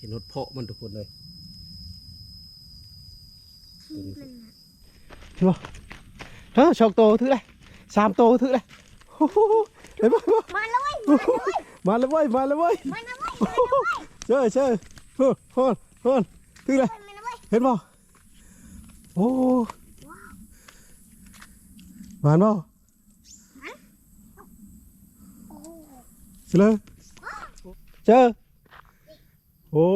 เห็นรถเพาะมันทุกคนเลยขี้มันอะเห็นบ่เฮ้ยชอกโตถือเลยสามโตถือเลยโอ้โหเห็นบ่เห็นบ่มาแล้วเว้ยมาแล้วเว้ยมาแล้วเว้ยมาแล้วเว้ยเจอเจอเฮ้ยฮอนฮอนถือเลยมาแล้วเว้ยเห็นบ่โอ้หวานบ่โอ้โหเจอเจอ โอ้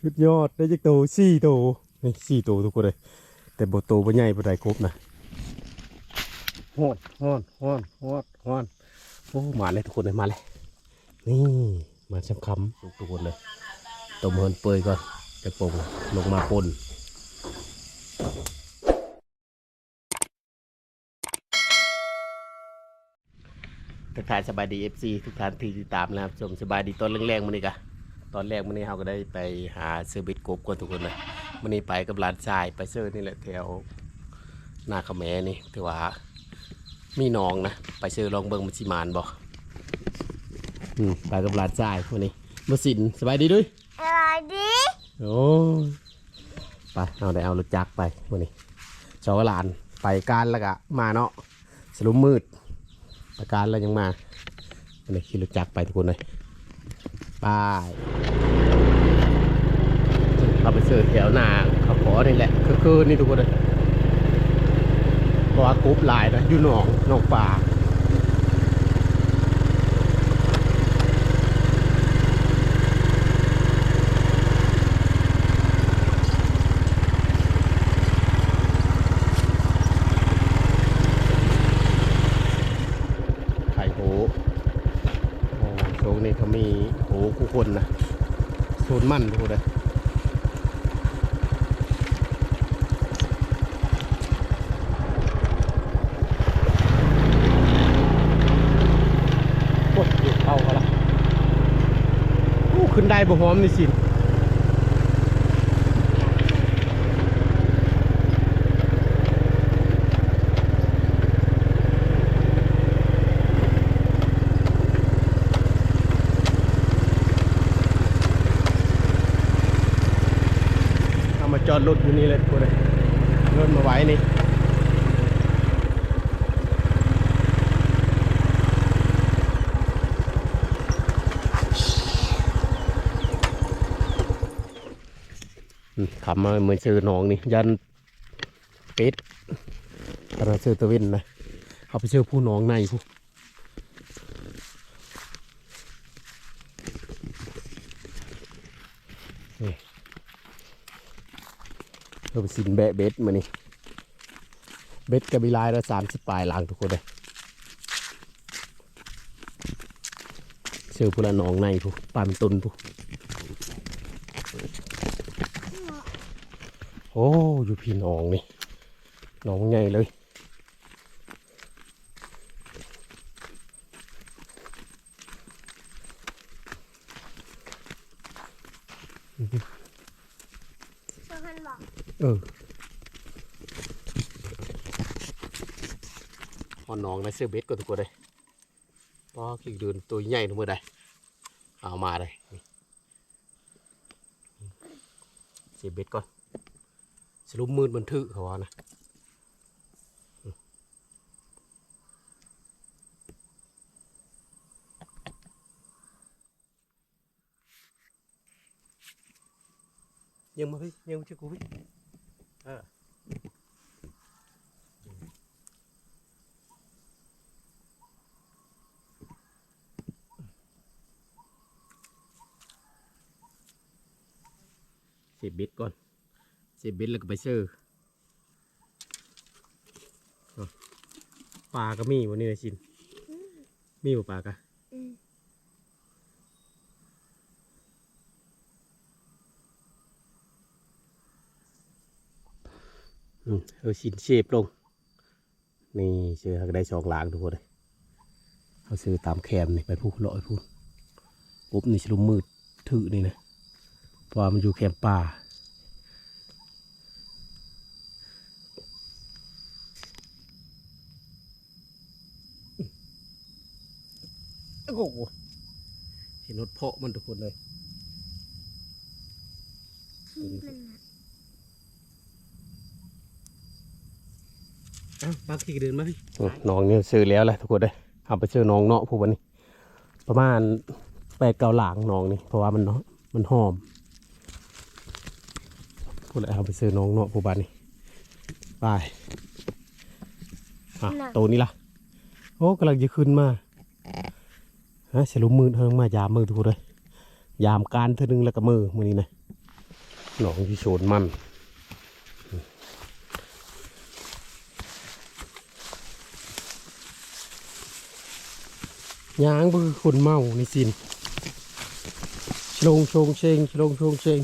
ชุดยอดได้จักโตสี่โตนี่สี่โตทุกคนเลย แต่บโตบ่ใหญ่บ่ได้ครบนะฮอนฮอนฮอนฮอนฮอนโอ้มาเลยทุกคนเลยมาเลยนี่มาช้ำคำทุกคนเลยตมเฮินเปยก่อนจะปงลงมาปน ทักทายสบายดีเอฟซีทุกท่านที่ติดตามนะครับชมสบายดีตอนแรกๆมื้อนี้กะตอนแรกมื้อนี้เราก็ได้ไปหาซื้อเบ็ดกบก่อนทุกคนเลยมันนี้ไปกับร้านทรายไปเซอร์นี่แหละแถวหน้าขะแมนี่ถือว่ามีหน้องนะไปเซอร์ลองเบิงมันสิมานบอกอืมไปกับร้านทรายวันนี้มาสินสบายดีด้วยอะไรดีโอ้ยไปเอาได้เอารถจักรไปวันนี้ชาวลานไปการแล้วก็มาเนาะสลุมมืด ประการแล้วยังมาวันนี้ขี่รถจักรไปทุกคนเลยไปเอาไปเสิร์ฟแถวหน้าเขาขอนี่แหละคือคือนี่ทุกคนเลยเพราะว่ากรุ๊ปหลายนะอยู่หนองหนองป่าไข่โหโอ้โซนนี้เขามีโหคู่คนนะโซ นมั่นดูเลยกดหยุดเข้าเขาละโอ้ขึ้นได้บ่หอมนี่สิเอามาจอดรถอยู่นี่เลยทุกคนเลยรถมาไว้นี่ อืม ขับมาเหมือนซื้อหนองนี่ยันเป็ดตอนนั้นซื้อตะวินนะเอาไปซื้อผู้หนองในผู้นี่เราไปสินแบะเบ็ดมานี่เบ็ดกระบิลายละสามสิบปลายหลังทุกคนเลยซื้อผู้ละหนองในผู้ปลาเป็นตุนผู้ อ้อยู่พี่น้องนี่น้องใหญ่เลยเจ้าคันบอกเออพอน้องนะเสื้อเบสก็ทุกคนเลยพอขี้เดินตัวใหญ่ทุกเมื่อใดเอามาเลยนี่เสื้อเบสก่อน สรุปมืดมันทึเขาว่านะ nhưng mà พี่ nhưng chứ cú พี่เออ เสียบบิดเบบิดแล้วก็ไปเซื้อเอาปลาก็มีวันนี้เลยชิน มีบ่ปลากะอือเอชินเชฟลง นี่เชื่อได้สองล้างทุกคนเลยเขาซื้อตามแคมนี่ไปพูดเลาะพูดปุ๊บนี่ชลุมมืดถือนี่นะเพราะมันอยู่แคมป่า โอ้โหเห็นรถเพาะมันทุกคนเลยมันน่ะเอ้าบางทีก็เดินมาพี่อืมน้องนี่ซื้อแล้วแหละทุกคนเลยเอาไปซื้อน้องเนาะผู้วันนี้ ประมาณแปดเก้าหลางน้องนี่เพราะว่ามันเนาะมันหอมพูดเลยเอาไปซื้อน้องเนาะผู้วันนี้ไปอะตัวนี้ล่ะโอ้กำลังจะขึ้นมา ฮะสรุปมือเทิงมายามมือทุกเลยยามการเท่านึงแล้วก็มือมือนี้นะหนองที่โฉนมันยางบือคนเมาในสินชลงชงเชงชลงชงเชง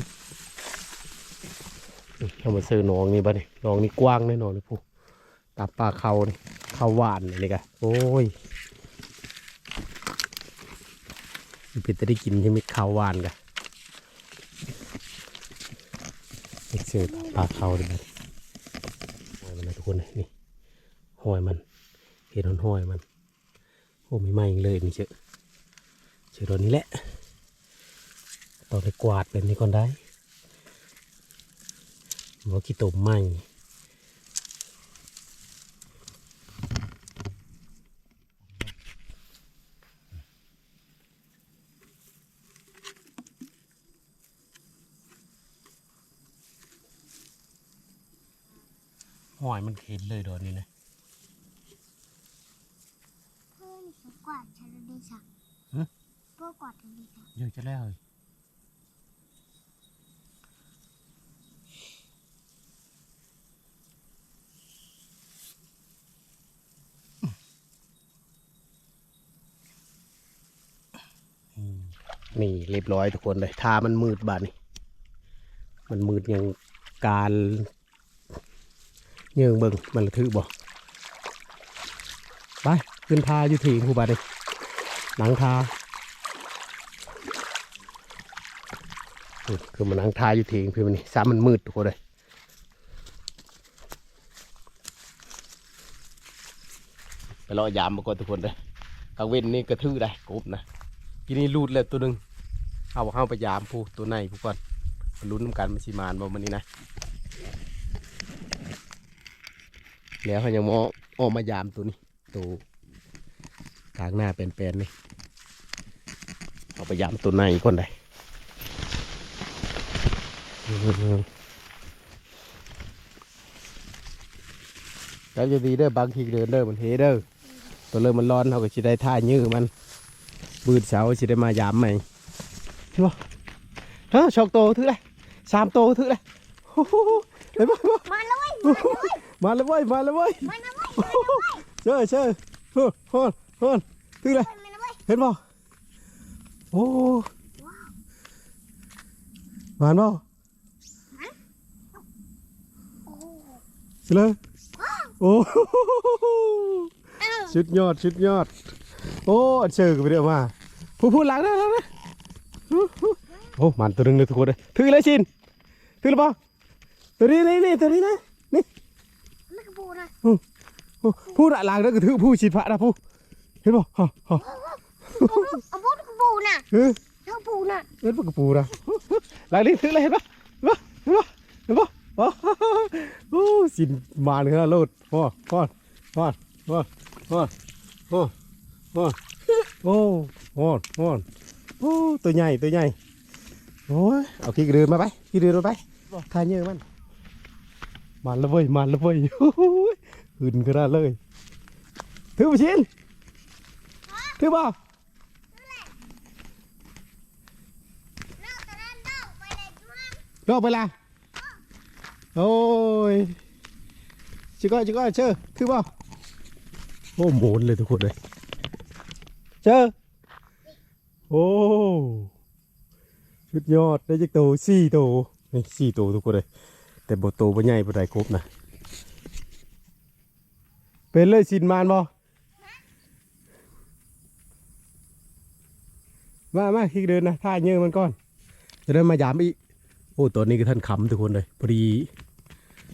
เอามาซื้อหนองนี่บ้านี่หนองนี่กว้างแน่นอนเลยผู้ตาปลาเขานี่เขาหวานนี่กะโอ้ยมัน เป็นจะได้กินใช่ไหมข้าวหวานกะนี่ซื้อตาปลาเขาดิบัดหอยมันนะทุกคนนี่ห้อยมันเห็นหอยมันโอ้ไม่ไหม้เลยนี่เชื่อเชื่อตัวนี้แหละต้องไปกวาดแบบนี้ก่อนได้บอกขี้ตมไหม้ หอยมันเห็นเลยโดนนี้นะเพื่อนฉันกวาดฉันเลยสักฮะเพื่อกวาดฉันเลยสักเยอะจะแล้วเลยนี่เรียบร้อยทุกคนเลยทามันมืดบาดนี่มันมืดอย่างการ เยื่องเบิงมันระทึกบ่ไปขึ้นทาอยู่ถีงผู้บาดนี่หนังทาคือมันหนังทายอยู่ทิ้งพี่มันนี่ซ้ำมันมืดทุกคนเลยไปรอยามมาก่อนทุกคนเลยกางเว้นนี่กระทือได้กบนะทีนี้รูดเลยตัวหนึ่งเอาเข้าไปยามผู้ตัวในผู้ก่อนลุ้นน้ำกันมันชิมานบ่มันนี่นะ แล้วเขายังมอออกมายามตัวนี้ตัวกลางหน้าเป็นๆนี่เอาไปยามตัวในก่อนได้แล้วจะดีเด้อบางทีเดินเด้อมันเฮเด้อตัวเริ่มมันร้อนเขาก็สิได้ท่ายื้อมันบืดเสาสิได้มายามใหม่เห็นบ่เฮ้ยชอกโตถือเลยสามโตถือเลยโอ้โหเห็นบ่เห็นบ่มาแล้วเว้ย มาแล้วเว้ยมาแล้วเว้ยมาแล้วเว้ยโอ้โหเชื่อเชื่อโฮ้โฮ้โฮ้ถือเลยมาแล้วเว้ยเห็นบ่โอ้หวานบ่โอ้โหสิเลยโอ้โหเอ้าชุดยอดชุดยอด โอ้อันเชิญกันไปเดี๋ยวมาผู้พูดหลังได้แล้วนะโอ้มันตัวหนึงเลยทุกคนเลยถือเลยชินถือหรือเปล่าตัวนี้นี่นี่ตัวนี้นะ นี่ไม่กระปูนะโอ้พูดหลังแล้วก็ถือผู้ชิดพระนะผู้เห็นป่ะฮะฮะเอาพูดกระปูน่ะเฮ้ยเท่าปูน่ะเห็นป่ะกระปูนะหลังนี้ถือเลยเห็นป่ะเห็นป่ะเห็นป่ะเห็นป่ะโอ้สินมาเลยนะโลดพ่อพ่อพ่อพ่อพ่อพ่อพ่อโอ้โอ้โอ้โอ้ตัวใหญ่ตัวใหญ่โอ้ยเอาขี้กระเดือนมาไปขี้กระเดือนมาไปทานเยอะมัน มาแล้วเว้ยมาแล้วเว้ยโอ้ยขึ้นกระดาษเลย ถือไปชินถือบ่นอกจากนั้นนอกไปลยจ้วงรอบเวลาโอ้ยชิก้อยชิก้อยเชื่อถือบ่โอ้หมุนเลยทุกคนเลยเชื่อโอ้ชุดยอดได้จักโตสี่ตนี่สี่โตทุกคนเลย แต่บทโตบ่ใหญ่บ่ได้ครบนะเป็นเลยสินมานบ่มามาขี้เดินนะท่าเยอะมันก่อนจะได้มายามอีกโอ้ตัวนี้คือท่านขำทุกคนเลยพอดี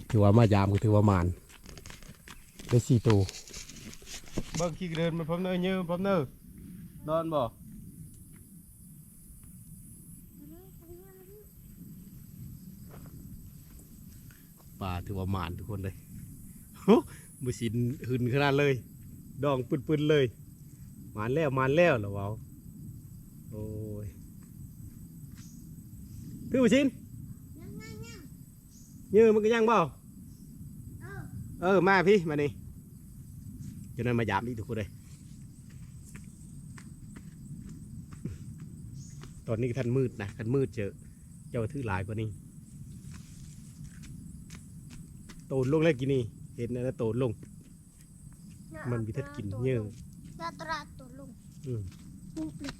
ถือว่ามายามก็ถือว่ามานได้สี่ตัวเบิ่งขี้เดินมันพร้อมเนยเยอะพร้อมเนยนอนบ่ ปลาถือว่าหมานทุกคนเลยโหบุสินหืนขนาดเลย ดองปืนๆเลยหมานแล้วหมานแล้วเหรอเวาโอ้ยพี่บุสินยังไงเนี่ยยืมมันก็ยังเปล่าเออเออมาพี่มานี่จนนั้นมายามอีกทุกคนเลยตอนนี้ท่านมืดนะท่านมืดเจอเจ้าถือหลายกว่านี้ โตนลงแล้วกินนี่เห็นนะโตนลง มันมีทัดกินเยอะตาตราตัวลุงอืมปุ๊บเลย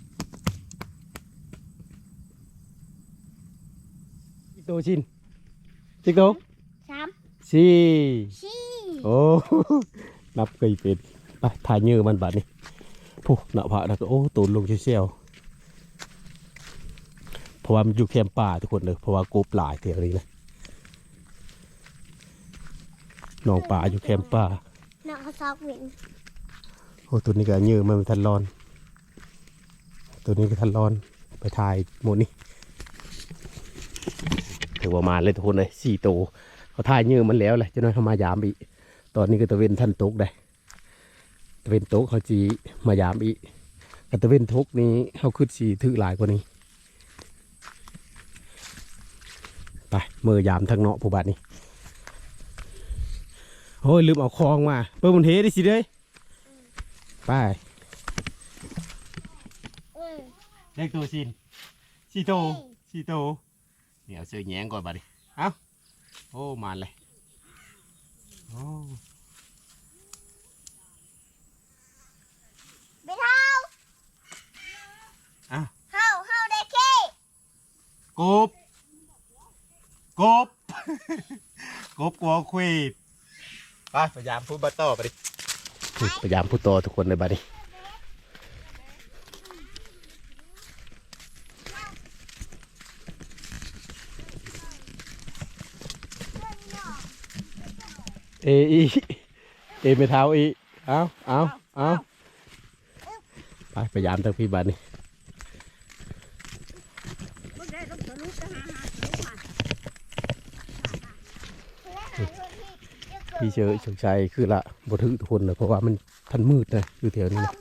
จิกโตชินจิกโตสามสี่สี่โอ้นับเคยเป็นไปถ่ายเนื้อมันบาดนี้ผู้หน้าผาแล้วก็โอ้ตูนลงเชี่ยวๆเพราะว่ามันอยู่แคมป์ป่าทุกคนเลยเพราะว่ากบหลายเถียงนี้นะ น้องป่าอยู่แคมป์ป่าหนักเขาซอกเว้นโอ้ตัวนี้ก็เนื้อมันทันร้อน ตัวนี้ก็ทันร้อน ไปถ่ายหมดนี่ถือว่ามาเลยทุกคนเลยสี่ตัวเขาถ่ายเนื้อมันแล้วเลยจะน้อยเขามายามอีกตอนนี้ก็ตะเวนท่านตกได้ตะเวนตกเขาจีมายามอีกแต่ตะเวนทกนี้เขาขึ้นสีถือหลายกว่านี้ ไปเมื่อยามทางเนาะผู้บาทนี้ โอ้ยลืมเอาคลองมาเปิดมันเทได้สิเด้ยไปเออเล็กตัวสินสีโตสีโตเนี่ยเอาเสื้อแยงก่อนบาดนี้เอาโอ้มาเลยโอ้ไปเท้าอะเฮาเฮาได้แค่กบกบกบกลัวคุย ไปพยายามพูดบัตโต่ไปดิพยายามพูดโตทุกคนเลยบัดนี้เออีเอไม่เท้าอีเอาเอาเอาไปพยายามทั้งพี่บัดนี้ พี่เชอชงชัยคือละบทึกทุกคนเลยเพราะว่ามันทันมืดนะอยู่แถวนี้นะ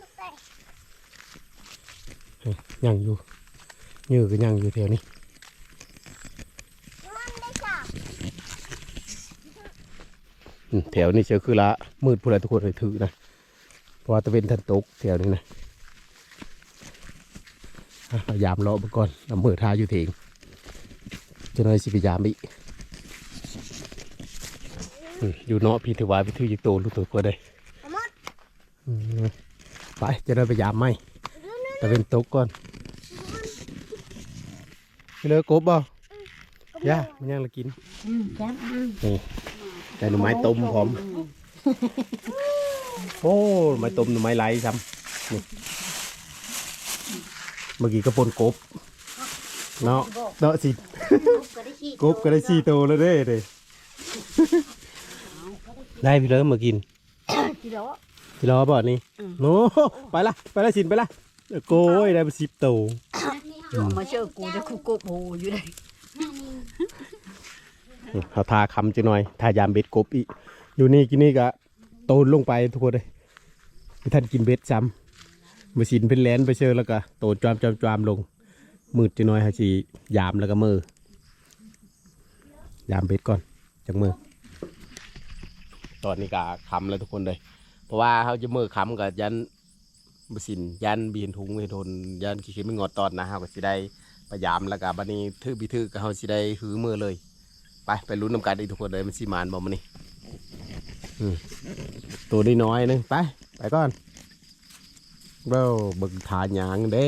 ยังอยู่เยอก็ยังอยู่แถวนี้แถวนี้เชอคือละมืดพูดอะไรทุกคนเลยถือนะเพราะว่าตะเวนทันตกแถวนี้นะพยายามรอไปก่อนน้ำมือทาอยู่เถงจะน้อยสิพยายามอีก อืมอยู่เนาะพี่ถือว่าพี่ถือยิกโตลูกตัวก็ได้เอาหมดอืมไปจะได้พยายามไหมตะเวนตกก่อนไปเลยกบบ่ย่ามันยังละกินนี่ได้หน่อไม้ต้มพร้อมโอ้หน่อไม้ต้มหน่อไม้ไหลซ้ำนี่เมื่อกี้ก็ปนกบเนาะเนาะสิก็ได้ขี้กบก็ได้สี่ตัวแล้วเด้เด้ ได้พี่เลิมมากินกี่โลพี่รอบ่นี่โน้ไปละไปละสินไปละเออโกยได้ไปสิบตัวมาเชื่อกูจะคุกกบโหอยู่เลยเขาทาคำจะหน่อยทายามเบ็ดกบอีกอยู่นี่กินนี่ก็โตนลงไปทุกคนเลยไม่ท่านกินเบ็ดซ้ำมาสินเป็นแลนไปเชื่อแล้วก็โตนจามจามจามลง มืดจะน้อยฮะสิยามแล้วก็มือยามเบ็ดก่อนจากมือ ตอนนี้ก็คำแล้วทุกคนเลย เพราะว่าเขาจะมือคำกับยันบสินยันบีนทุงเฮทนยันขี้ข็มไม่งอดตอนนะเขาก็สิได้พยายามแล้วก็บัดนี้ถือบิถือก็เขาสิได้หือมือเลย ไปไปลุ้นน้ำกันอีกทุกคนเลยมันสิมานบอมันนี่ตัวนี้น้อยนึงไปไปก่อนเบ้าบึกทานหยางเด้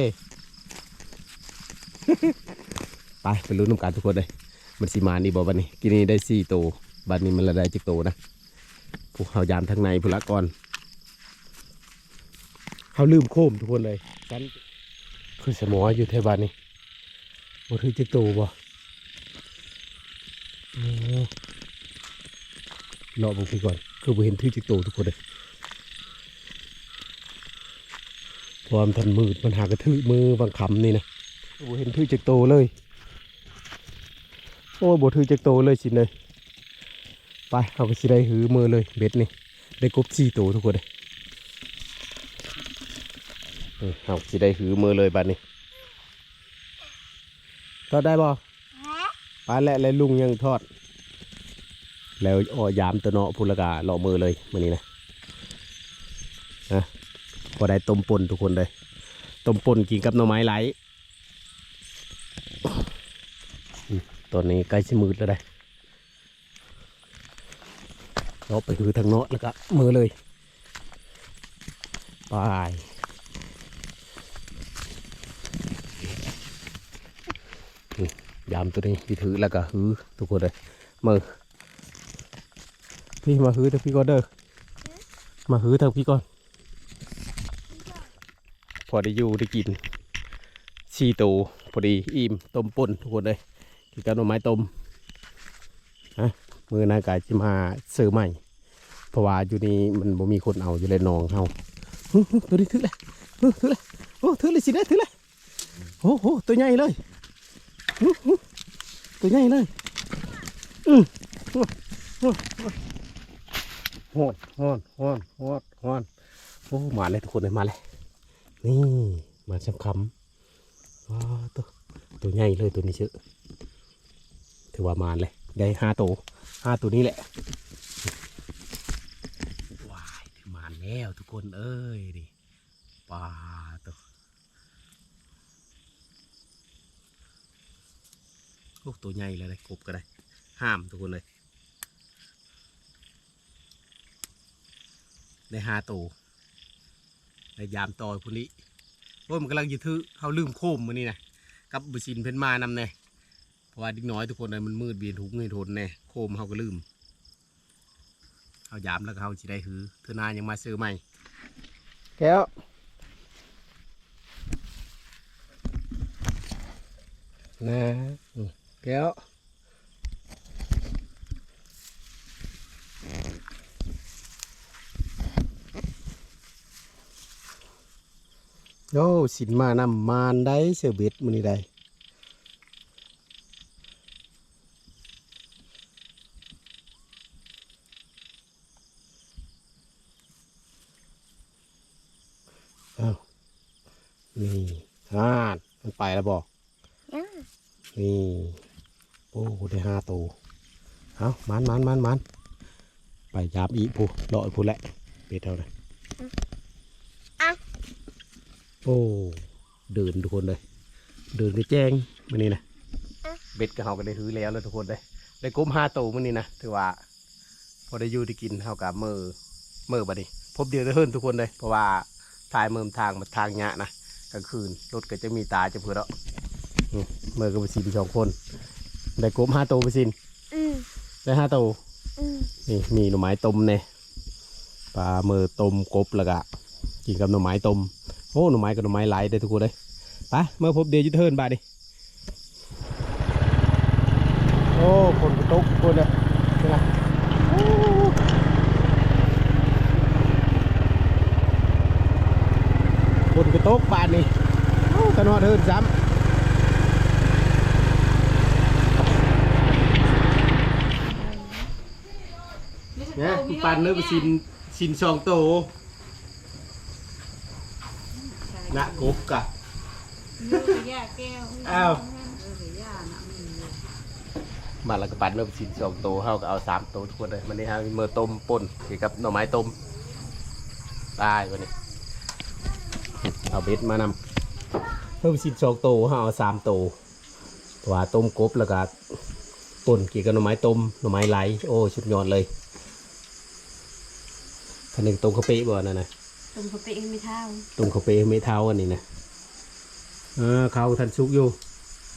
ไปไปลุ้นน้ำกันทุกคนเลยมันสิมานนี่บอบันนี้กินนี่ได้สี่ตัวบัดนี้มันละได้จิกตัวนะ พวกเขายามทางในพุละก่อนเขาลืมโคมทุกคนเลยกันคือสมออยู่แถวบ้านนี่บ่ถือจิตัวบ่รอบุกไปก่อน คือบ่เห็นทื่อจิกโตทุกคนเลยความทันมืดมันหากระทือมือบางคำนี่นะบ่เห็นทื่อจิกโตเลย โอ้บ่ทื่อจิกโตเลยสินเลย ไปเขาก็สิได้หือมือเลยเบ็ดนี่ได้กบสี่ตัวทุกคนเลยเขาสิได้หือมือเลยบัดนี้ทอดได้บ่ปลาและและลุงยังทอด แล้วอ่อยามตัวเนาะพุลกาเลาะมือเลยมือนี้นะนะพอได้ต้มปนทุกคนเลยต้มปนกินกับหน่อไม้ไหลตอนนี้ใกล้สิมืดแล้วได้ เราไปคือทางโน้นแล้วก็มือเลยไปยามตัวนี้ที่ถือแล้วก็ฮือทุกคนเลยมือพี่มาฮือทางพี่ก่อนเด้อมาฮือทางพี่ก่อน พอได้อยู่ได้กินชีตูพอดีอิ่มต้มป่นทุกคนเลยกินกับหน่อไม้ต้มฮะ มือนากายจะมาซื้อใหม่เพราะว่าอยู่นี่มันบ่มีคนเอาอยู่เลยนองเฮาตัวนี้ถือเลยถือเลยโอ้ถือเลยสิได้ถือเลยโอ้โหตัวใหญ่เลยตัวใหญ่เลยอือโอ้โหโหดโหดโหดโหดโหดโอ้มาเลยทุกคนเลยมาเลยนี่มาชำคำว้าตัวตัวใหญ่เลยตัวนี้เชื่อถือว่ามาเลย ได้ห้าตัวห้าตัวนี้แหละว้ายถึงมาแล้วทุกคนเอ้ยดิปลาตัวโอ้ตัวใหญ่เลยเลยกบก็ได้ ห้ามทุกคนเลย ได้ห้าตัวได้ยามต่อยพุ่นนี้โอ้ยมันกำลังยืดถือเขาลืมโคมมันนี่นะกับบุชินเพิ่นมานำเน่ เพราะว่าเดิ้กน้อยทุกคนเลยมันมืดเบียนทุกเงยทนเน่โคมเขาก็ลืมเขายามแล้วก็เขาสิได้หือเธอนายังมาซื้อใหม่แก้วนะอืมแก้วโอ้สินมานำมานได้เสือเบ็ดมันนี่ได้อ้าวนี่ฮ่านมันไป แล้วบอกยังนี่ โอ้ได้ห้าตัวเอามันมันมันมันไปยามอีผู้เลาะอีผู้แหละเบ็ดเท่าไหร่อะโอ้เดินทุกคนเลย เดินก็แจ้งมันนี่นะเบ็ดก็เฮาก็ได้ถือแล้วแล้วทุกคนเลยได้ก้มห้าตัวมันนี่นะถือว่าพอได้อยู่ได้กินเฮากับมือมือบัดนี้พบเดียวได้เฮิรนทุกคนเลยเพราะว่าทายเมืมทางมาทางยะนะ กลางคืนรถก็จะมีตาจะเพื่อแล้วอืมมือก็ไปสินสองคน ได้ก้มห้าตัวไปสินอืมได้ห้าตัวอืมนี่มีหน่อไม้ต้มเนี่ยปลาเมือต้มกบแล้วก็กินกับหน่อไม้ต้มโอ้หน่อไม้กับหน่อไม้ไหลได้ทุกคนเลยไปเมื่อพบเดียวอยุทธเทิร์นบาดดิโอ้คนกระตกทุกคนเลยเป็นไงโอ้คนกระ ตกบาดนี่โอ้กันว่าเทิร์นซ้ำเนี่ยปันเนื้อไปสินสินสองโตนะกบกะอ้าวมาแล้วก็ปั่นเริ่มสินสองโตวเฮาก็เอาสามโตวทุกคนเลยมันนี่ฮะมีเมื่อต้มป่นเกี่ยวกับหน่อไม้ต้มตายวันนี้ เอาเบ็ดมานำเพิ่มสินสองโตวเฮาเอาสามโตวเพราะว่าต้มกบแล้วก็ป่นเกี่ยวกับหน่อไม้ต้มหน่อไม้ไหลโอ้ชุดยอดเลยคันหนึ่งต้มข้าวเป๊ะบ่นั่นนะตรงเขาไปเองไม่เท่าต้มข้าวเป๊ะไม่เท่าอันนี้นะเออเขาทันซุกอยู่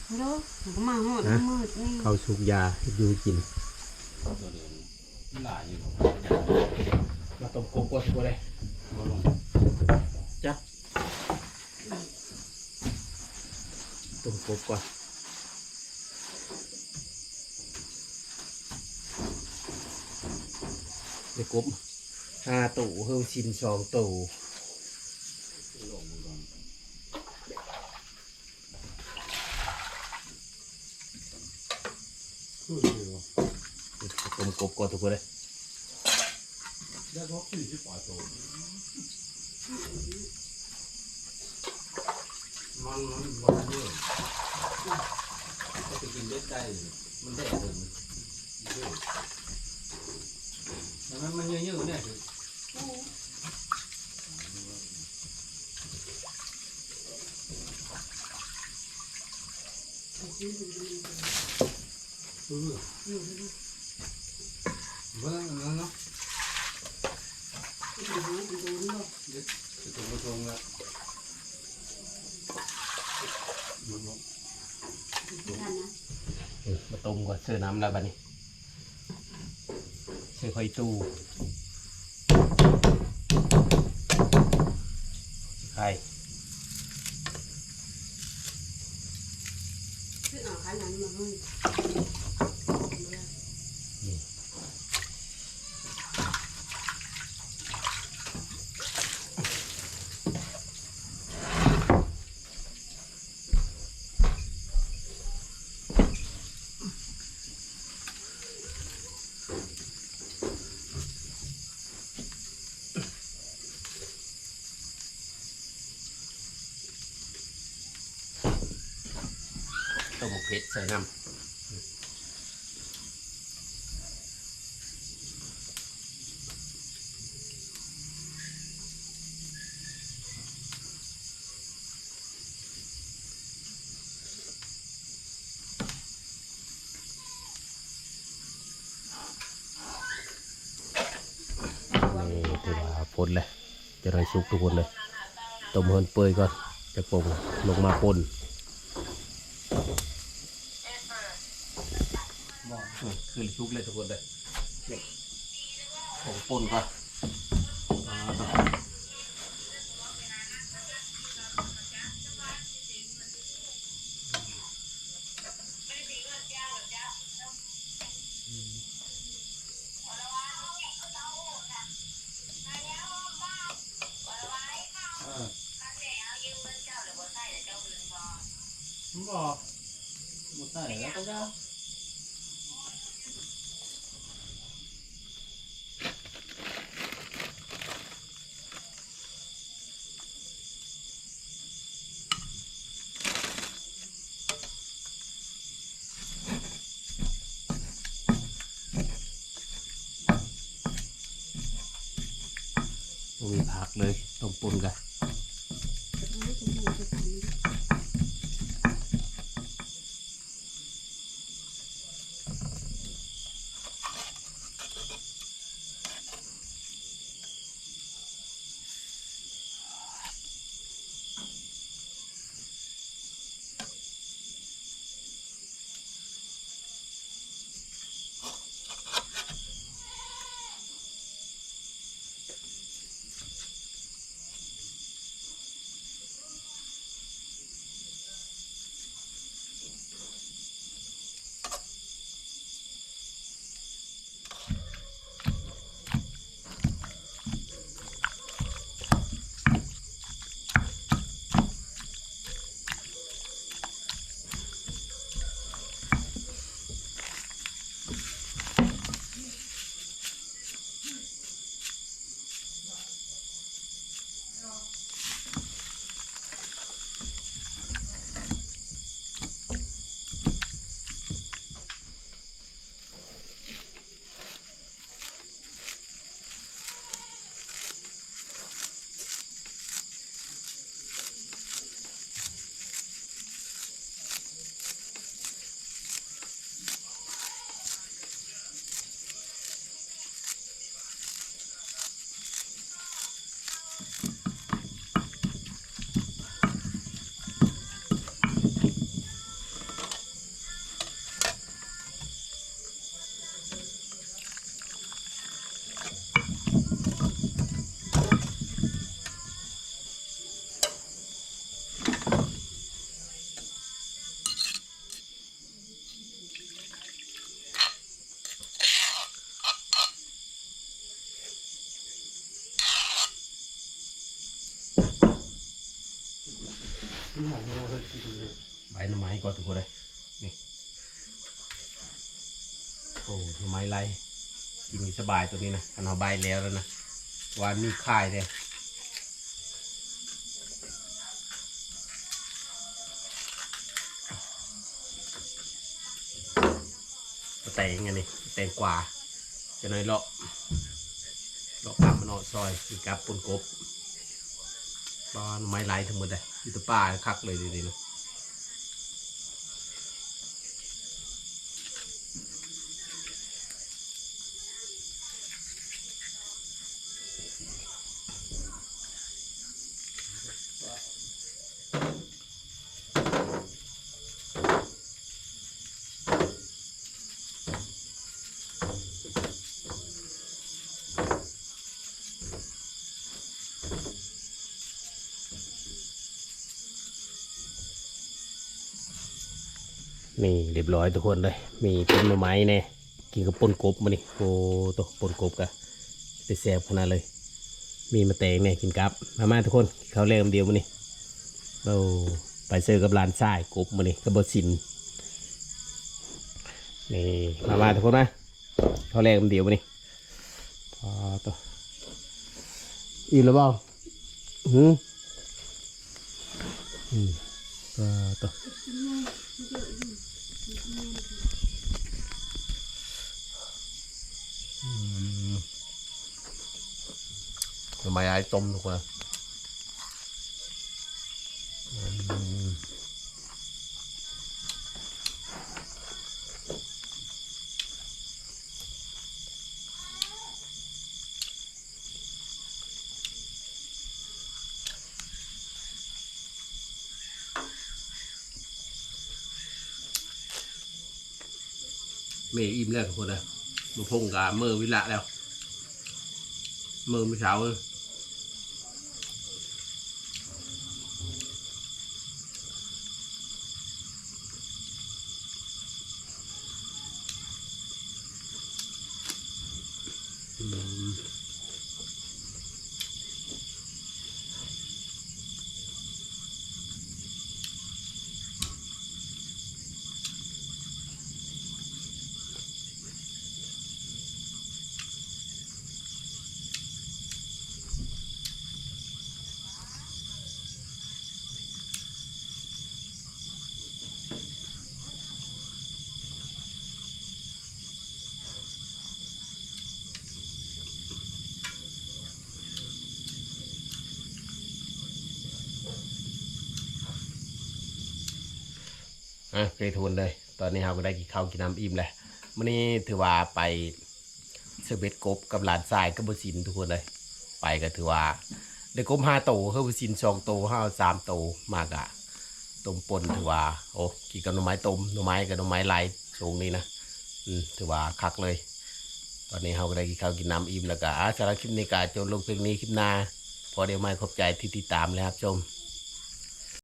ฮัลโหลมันก็มาหอดฮะมืดนี่เขาสุกยาให้อยูกินมาต้มกบก่อนตัวเลยจ้ะต้ม กบก่อนเดี๋ยวกบห้าตู่เพิ่มชินสองตู่ต้มกบก่อนทุกคนเลยมันมันบอลนี่ก็ไป กินได้ใจมันแดดเลยดังนั้นมันเยอะๆเนี่ยคือเออเบิ่งอันนั้นเนาะจะตรงมาตรงละมันบอก ท่านนะ เออมา ต้มก่อนเสื้อน้ำแล้วบัดนี้เสื้อไฟตู้ไข่ คือเอาขนาดมาให้ ต้ม เผ็ดใส่น้ำนี่ถือว่าพ้นเลย จะได้สุกทุกคนเลย ต้มเฮินเปื่อยก่อนจะปรุงลงมาปน อืมขึ้นชุกเลยทุกคนเลยนี่ของปนก่อนอ่ามันบอกหมดใส่แล้วก็ได้ ต้องมี ผักเลยต้องปนกัน ใบหน่อไม้ก่อนทุกคนเลยนี่โอ้หน่อไม้ไรกินสบายตัวนี้นะขนาใบแล้วแล้วนะวานมีค่ายเลยแตงไงนี่แตงกว่าจะน้อยเลาะเลาะปลามันเอาซอยกับปนกบ ปลาหน่อไม้ไหลทั้งหมดเลยอยู่แตัวป่าคักเลยดีๆนะ นี่เรียบร้อยทุกคนเลย มีต้นไม้เนี่ยกินกับปนกบมานี่โอ้ตัวปนกบกะจะแซบขนาดเลย มีมาแตงเนี่ยกินกับ มามาทุกคนเขาวแรงเดียวมานี่เราไปเจอกับร้านทรายกบมานี่กับบสินนี่มามาทุกคนนะเขาวแรงเดียวมานี่พอตัวอิ่มแล้วเปล่าหืมอืมพอตัว ทำไมไอ้ต้มทุกคนเมย์อิ่มแล้วทุกคนนะมาพงกับเมื่อวิละแล้ว เมื่อเมื่อเช้า อะเคยทวนเลย ตอนนี้เราก็ได้กินข้าวกินน้ำอิ่มแล้ววันนี้ถือว่าไปเซเบตกบกับหลานทรายกับบสินทุกคนเลย ไปก็ถือว่าได้กบห้าโตเฮาบสินสองโตห้าสามโตมากอะต้มปนถือว่าโอ้กินกับหน่อไม้ต้มหน่อไม้กับหน่อไม้ลายสูงนี่นะอืมถือว่าคักเลย ตอนนี้เราก็ได้กินข้าวกินน้ำอิ่มแล้วก็อะสำหรับคลิปนี้ก็จบลงเพียงนี้คลิปหน้าพอเดี๋ยวไม่ขอบใจที่ติดตามเลยครับชม